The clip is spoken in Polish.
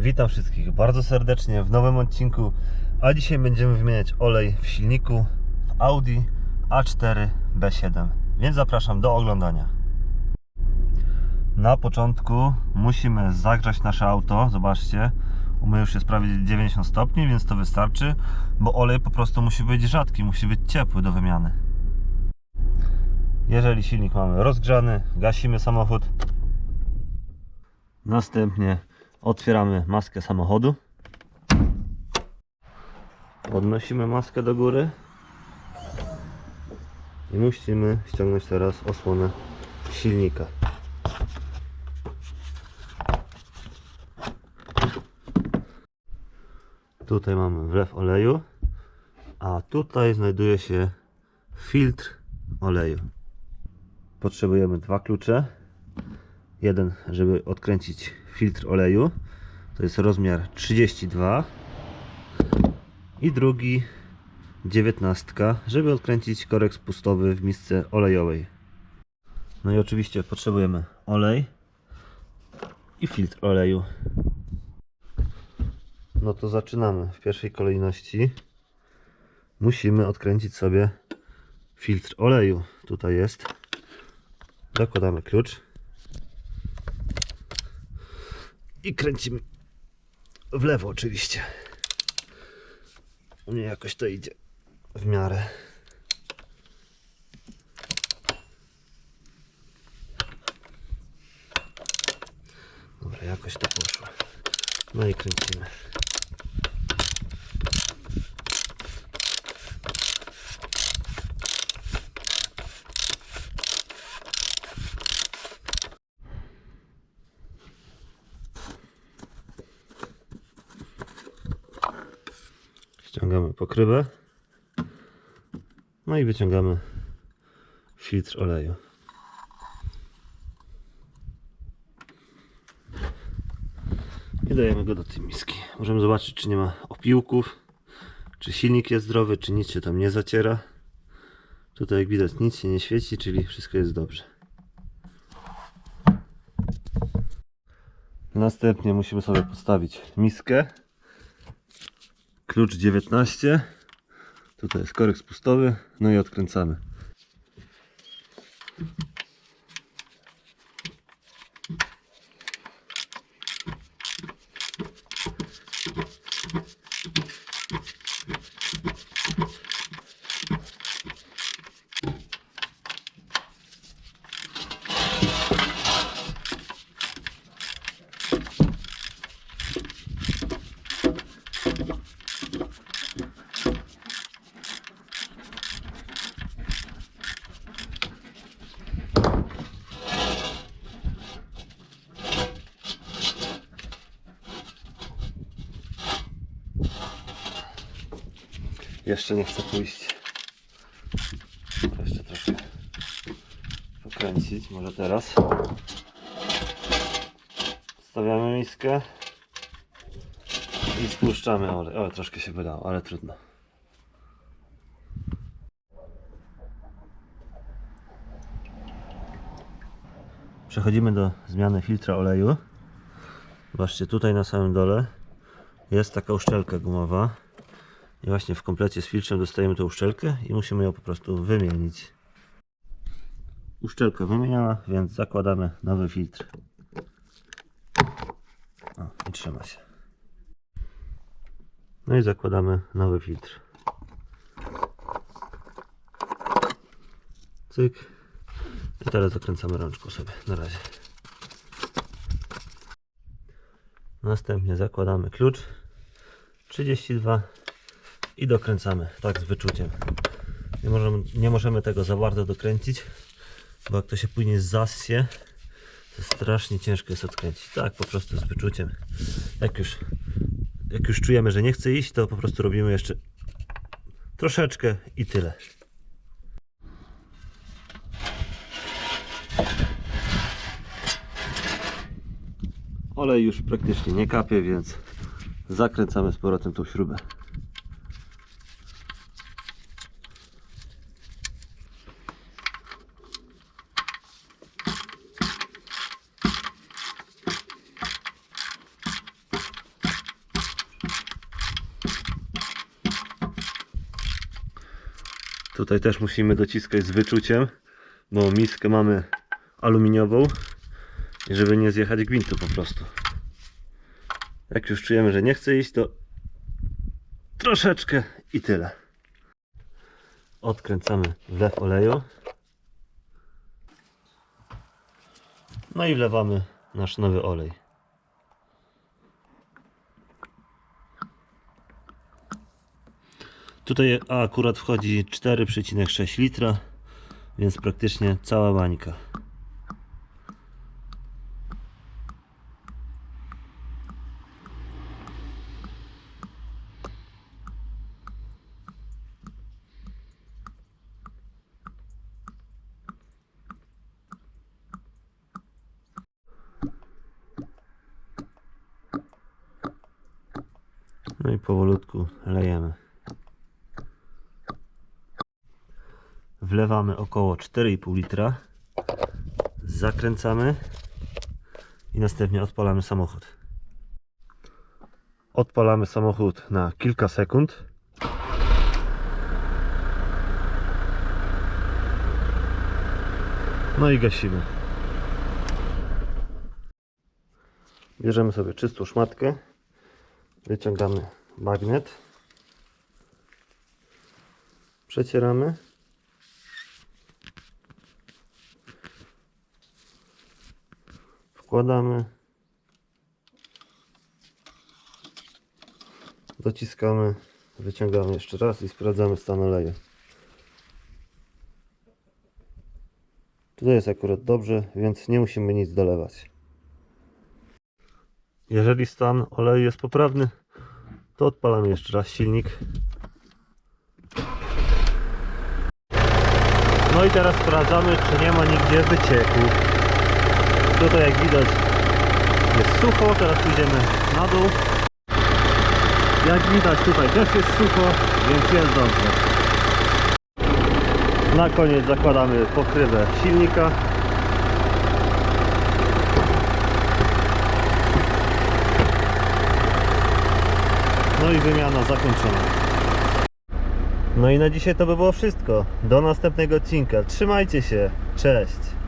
Witam wszystkich bardzo serdecznie w nowym odcinku. A dzisiaj będziemy wymieniać olej w silniku Audi A4 B7. Więc zapraszam do oglądania. Na początku musimy zagrzać nasze auto. Zobaczcie, u mnie już jest prawie 90 stopni, więc to wystarczy, bo olej po prostu musi być rzadki, musi być ciepły do wymiany. Jeżeli silnik mamy rozgrzany, gasimy samochód. Następnie otwieramy maskę samochodu. Podnosimy maskę do góry. I musimy ściągnąć teraz osłonę silnika. Tutaj mamy wlew oleju, a tutaj znajduje się filtr oleju. Potrzebujemy dwa klucze. Jeden, żeby odkręcić filtr oleju. To jest rozmiar 32. I drugi 19, żeby odkręcić korek spustowy w misce olejowej. No i oczywiście potrzebujemy olej i filtr oleju. No to zaczynamy. W pierwszej kolejności musimy odkręcić sobie filtr oleju. Tutaj jest. Zakładamy klucz. I kręcimy w lewo oczywiście. U mnie jakoś to idzie w miarę. Dobra, jakoś to poszło. No i kręcimy. Ściągamy pokrywę. No i wyciągamy filtr oleju. I dajemy go do tej miski. Możemy zobaczyć, czy nie ma opiłków, czy silnik jest zdrowy, czy nic się tam nie zaciera. Tutaj jak widać nic się nie świeci, czyli wszystko jest dobrze. Następnie musimy sobie postawić miskę klucz 19 tutaj jest korek spustowy. No i odkręcamy jeszcze nie chcę pójść jeszcze trochę pokręcić może teraz stawiamy miskę i spuszczamy olej. O, troszkę się wydało, ale trudno. Przechodzimy do zmiany filtra oleju. Zobaczcie, tutaj na samym dole jest taka uszczelka gumowa. I właśnie w komplecie z filtrem dostajemy tą uszczelkę i musimy ją po prostu wymienić. Uszczelka wymieniona, więc zakładamy nowy filtr. O, i trzyma się. No i zakładamy nowy filtr. Cyk. I teraz zakręcamy rączką sobie na razie. Następnie zakładamy klucz 32 i dokręcamy tak z wyczuciem. Nie możemy, nie możemy tego za bardzo dokręcić, bo jak to się później zassie, to strasznie ciężko jest odkręcić. Tak, po prostu z wyczuciem. Jak już, jak już czujemy, że nie chce iść, to po prostu robimy jeszcze troszeczkę i tyle. Olej już praktycznie nie kapie, więc zakręcamy z powrotem tą śrubę. Tutaj też musimy dociskać z wyczuciem, bo miskę mamy aluminiową żeby nie zjechać gwintu po prostu. Jak już czujemy, że nie chce iść, to troszeczkę i tyle. Odkręcamy wlew oleju. No i wlewamy nasz nowy olej. Tutaj akurat wchodzi 4,6 litra, więc praktycznie cała bańka. No i powolutku lejemy. Wlewamy około 4,5 litra. Zakręcamy i następnie odpalamy samochód. Odpalamy samochód na kilka sekund. No i gasimy. Bierzemy sobie czystą szmatkę. Wyciągamy magnet. Przecieramy. Wkładamy. Dociskamy. Wyciągamy jeszcze raz i sprawdzamy stan oleju. Tutaj jest akurat dobrze, więc nie musimy nic dolewać. Jeżeli stan oleju jest poprawny, to odpalamy jeszcze raz silnik. No i teraz sprawdzamy, czy nie ma nigdzie wycieku. Tutaj jak widać jest sucho, teraz pójdziemy na dół. Jak widać tutaj też jest sucho, więc jest dobrze. Na koniec zakładamy pokrywę silnika. No i wymiana zakończona. No i na dzisiaj to by było wszystko. Do następnego odcinka. Trzymajcie się. Cześć.